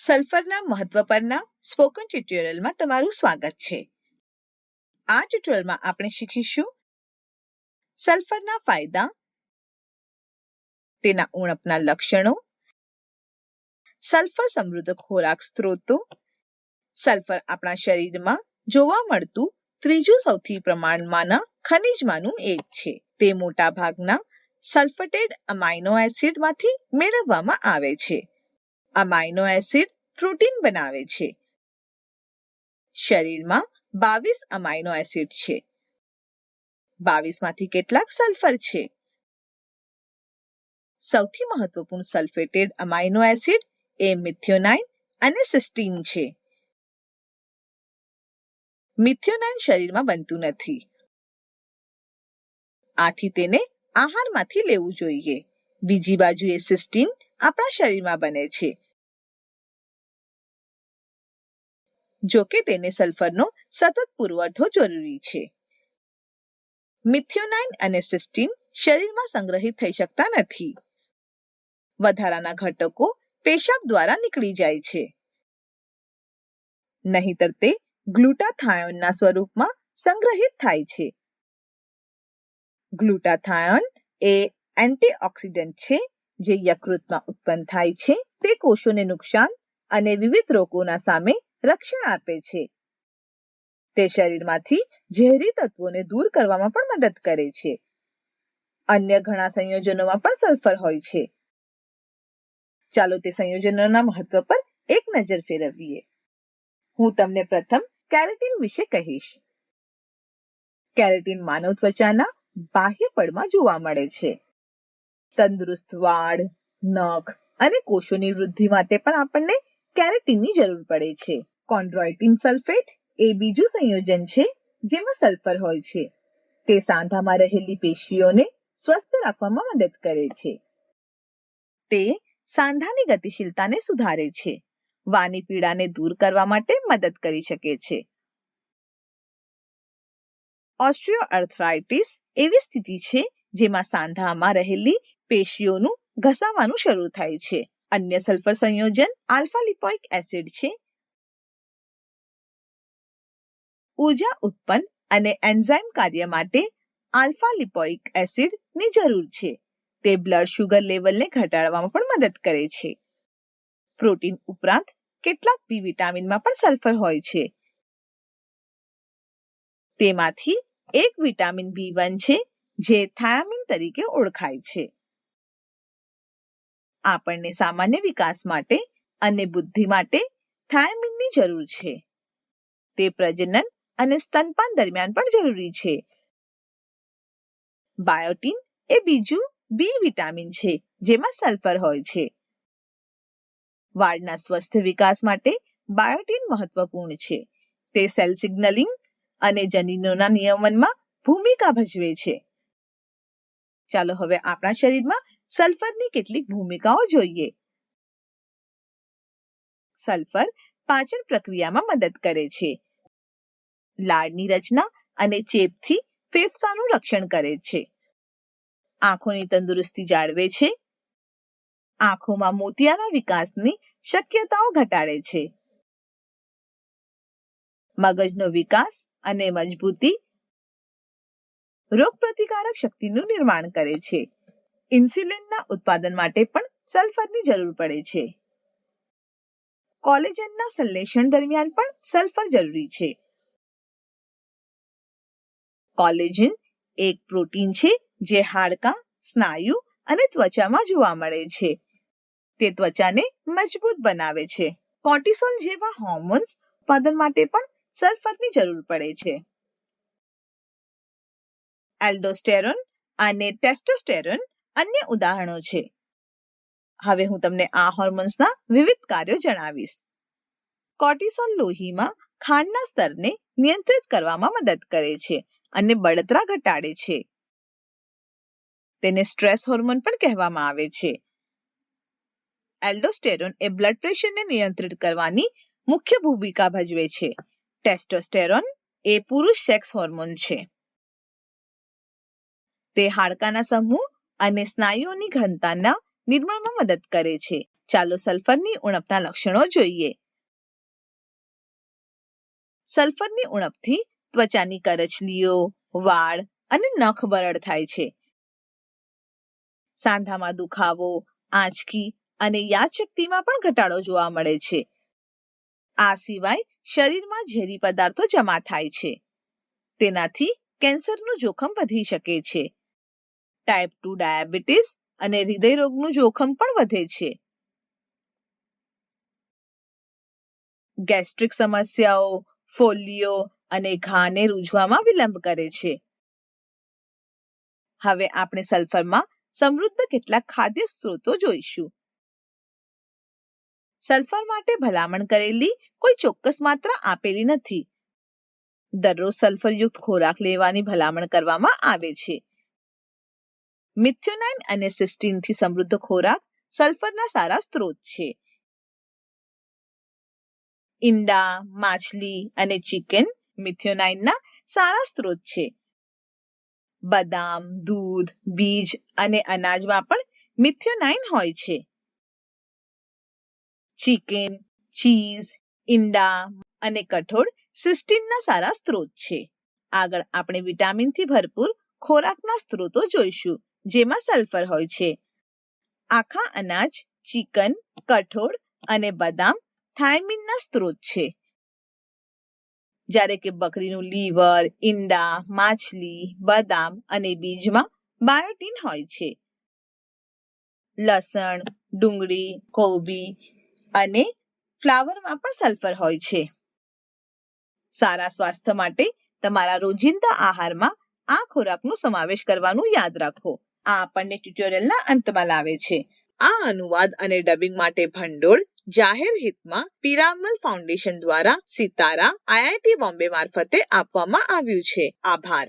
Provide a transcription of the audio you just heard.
સલ્ફરના મહત્વ પરના સ્પોકન ટ્યુટોરિયલમાં તમારું સ્વાગત છે. આ ટ્યુટોરિયલમાં આપણે શીખીશું સલ્ફરના ફાયદા, તેના ઉણપના લક્ષણો, સલ્ફર સમૃદ્ધ ખોરાક સ્ત્રોતો, સલ્ફર આપણા શરીરમાં જોવા મળતું ત્રીજું સૌથી પ્રમાણમાંના ખનિજમાંનું એક છે. તે મોટા ભાગના સલ્ફટેડ અમાઇનો એસિડમાંથી મેળવવામાં આવે છે. અમાઇનો એસિડ પ્રોટીન બનાવે છે. શરીરમાં બાવીસ અમાઇનો એસિડ છે. બાવીસમાંથી કેટલાક સલ્ફર છે. સૌથી મહત્વપૂર્ણ સલ્ફેટેડ અમાઇનો એસિડ એ મિથિયોનાઇન અને સિસ્ટીન છે. મિથિયોનાઇન શરીરમાં બનતું નથી. આથી તેને આહારમાંથી લેવું જોઈએ. બીજી બાજુએ સિસ્ટીન આપણા શરીરમાં બને છે. જો કે તેને સલ્ફરનો સતત પુરવઠો જરૂરી છે. મિથ્યોનાઇન અને સિસ્ટીન શરીરમાં સંગ્રહિત થઈ શકતા નથી. વધારાના ઘટકો પેશાબ દ્વારા નીકળી જાય છે. નહીતર તે ગ્લુટાથાયોનના સ્વરૂપમાં સંગ્રહિત થાય છે. ગ્લુટાથાયોન એ એન્ટીઓક્સિડન્ટ છે જે યકૃતમાં ઉત્પન્ન થાય છે, તે કોષોને નુકસાન અને વિવિધ રોગોના સામે રક્ષણ આપે છે. તે શરીરમાંથી ઝેરી તત્વોને દૂર કરવામાં પણ મદદ કરે છે. અન્ય ઘણા સંયોજનોમાં પણ સલ્ફર હોય છે. ચાલો તે સંયોજનોના મહત્વ પર એક નજર ફેરવીએ. હું તમને પ્રથમ કેરેટીન વિશે કહીશ. કેરેટીન માનવ ત્વચાના બાહ્ય પડમાં જોવા મળે છે. તંદુરસ્ત વાળ, નખ અને કોષોની વૃદ્ધિ માટે પણ આપણને કેરેટીનની જરૂર પડે છે. કોન્ડ્રોઇટિન સલ્ફેટ એ બીજું સંયોજન છે જેમાં સલ્ફર હોય છે. તે સાંધામાં રહેલી પેશીઓને સ્વસ્થ રાખવામાં મદદ કરે છે. તે સાંધાની ગતિશીલતાને સુધારે છે. વાની પીડાને દૂર કરવા માટે મદદ કરી શકે છે. ઓસ્ટ્રિયોઆર્થ્રાઇટિસ એવી સ્થિતિ છે જેમાં સાંધામાં રહેલી પેશીઓનું ઘસાવાનું શરૂ થાય છે. અન્ય સલ્ફર સંયોજન આલ્ફા લિપોઇક એસિડ છે. ઊર્જા ઉત્પન્ન અને એન્ઝાઇમ કાર્ય માટે આલ્ફા લિપોઇક એસિડની જરૂર છે. તે બ્લડ શુગર લેવલને ઘટાડવામાં પણ મદદ કરે છે. પ્રોટીન ઉપરાંત કેટલાક બી વિટામિનમાં પણ સલ્ફર હોય છે. તેમાંથી એક વિટામિન બી વન છે, જે થાયામિન તરીકે ઓળખાય છે. આપણને સામાન્ય વિકાસ માટે અને બુદ્ધિ માટે થાયામીનની જરૂર છે. તે પ્રજનન અને સ્તનપાન દરમિયાન પણ જરૂરી છે. બાયોટીન એ બીજું બી વિટામિન છે, જેમાં સલ્ફર હોય છે. વાળના સ્વસ્થ વિકાસ માટે બાયોટીન મહત્વપૂર્ણ છે. તે સેલ સિગ્નલિંગ અને જનીનોના નિયમનમાં ભૂમિકા ભજવે છે. ચાલો હવે આપણા શરીરમાં સલ્ફરની કેટલીક ભૂમિકાઓ જોઈએ. સલ્ફર પાચન પ્રક્રિયામાં મદદ કરે છે. લાળની રચના અને ચેપથી ફેફસાનું રક્ષણ કરે છે. આંખોની તંદુરસ્તી જાળવે છે. આંખોમાં મોતિયાના વિકાસની શક્યતાઓ ઘટાડે છે. મગજનો વિકાસ અને મજબૂતી રોગપ્રતિકારક શક્તિનું નિર્માણ કરે છે. ઇન્સ્યુલિનના ઉત્પાદન માટે પણ સલ્ફરની જરૂર પડે છે. કોલેજનના સંશ્લેષણ દરમિયાન પણ સલ્ફર જરૂરી છે. કોલેજન એક પ્રોટીન છે જે હાડકાં, સ્નાયુ અને ત્વચામાં જોવા મળે છે. તે ત્વચાને મજબૂત બનાવે છે. કોર્ટિસોલ જેવા હોર્મોન્સ ઉત્પાદન માટે પણ સલ્ફરની જરૂર પડે છે. એલ્ડોસ્ટેરોન અને ટેસ્ટોસ્ટેરોન અન્ય ઉદાહરણો છે. હવે હું તમને આ હોર્મોન્સના વિવિધ કાર્યો જણાવીશ. કોર્ટિસોલ લોહીમાં ખાંડના સ્તરને નિયંત્રિત કરવામાં મદદ કરે છે અને બળતરા ઘટાડે છે. તેને સ્ટ્રેસ હોર્મોન પણ કહેવામાં આવે છે. એલ્ડોસ્ટેરોન એ બ્લડ પ્રેશરને નિયંત્રિત કરવાની મુખ્ય ભૂમિકા ભજવે છે. ટેસ્ટોસ્ટેરોન એ પુરુષ સેક્સ હોર્મોન છે. તે હાડકાના સમૂહ અને સ્નાયુઓની ઘનતાના નિર્માણમાં મદદ કરે છે. ચાલો સલ્ફરની ઉણપના લક્ષણો જોઈએ. સલ્ફરની ઉણપથી ત્વચાની કરચલીઓ, વાળ અને નખ બરડ થાય છે. સાંધામાં દુખાવો, આંચકી અને યાદશક્તિમાં પણ ઘટાડો જોવા મળે છે. આ સિવાય શરીરમાં ઝેરી પદાર્થો જમા થાય છે. તેનાથી કેન્સરનું જોખમ વધી શકે છે. ટાઈપ ટુ ડાયાબિટીસ અને હૃદય રોગનું જોખમ પણ વધે છે. ગેસ્ટ્રિક સમસ્યાઓ ફોલ્લીઓ અને ઘાને રૂઝવામાં વિલંબ કરે છે. હવે આપણે સલ્ફરમાં સમૃદ્ધ કેટલાક ખાદ્ય સ્ત્રોતો જોઈશું. સલ્ફર માટે ભલામણ કરેલી કોઈ ચોક્કસ માત્રા આપેલી નથી. દરરોજ સલ્ફરયુક્ત ખોરાક લેવાની ભલામણ કરવામાં આવે છે. મિથ્યોનાઇન અને સિસ્ટીનથી સમૃદ્ધ ખોરાક સલ્ફરના સારા સ્ત્રોત છે. ઈંડા, માછલી અને ચિકન મિથ્યોનાઇનના સારા સ્ત્રોત છે. બદામ, દૂધ, બીજ અને અનાજમાં પણ મિથ્યોનાઇન હોય છે. ચિકન, ચીઝ, ઈંડા અને કઠોળ સિસ્ટીનના સારા સ્ત્રોત છે. આગળ આપણે વિટામિનથી ભરપૂર ખોરાકના સ્ત્રોતો જોઈશું. જેમાં સલ્ફર હોય છે. આખા અનાજ, ચિકન, કઠોળ અને બદામ થાયમીનના સ્ત્રોત છે. જ્યારે કે બકરીનું લીવર, ઈંડા, માછલી, બદામ અને બીજમાં બાયોટીન હોય છે. લસણ, ડુંગળી, કોબી અને ફ્લાવરમાં પણ સલ્ફર હોય છે. સારા સ્વાસ્થ્ય માટે તમારા રોજિંદા આહારમાં આ ખોરાકનો સમાવેશ કરવાનું યાદ રાખો. આ આપણને ટ્યુટોરિયલના અંતમાં લાવે છે. આ અનુવાદ અને ડબિંગ માટે ભંડોળ જાહેર હિતમાં પિરામલ ફાઉન્ડેશન દ્વારા સિતારા આઈઆઈટી બોમ્બે મારફતે આપવામાં આવ્યું છે. આભાર.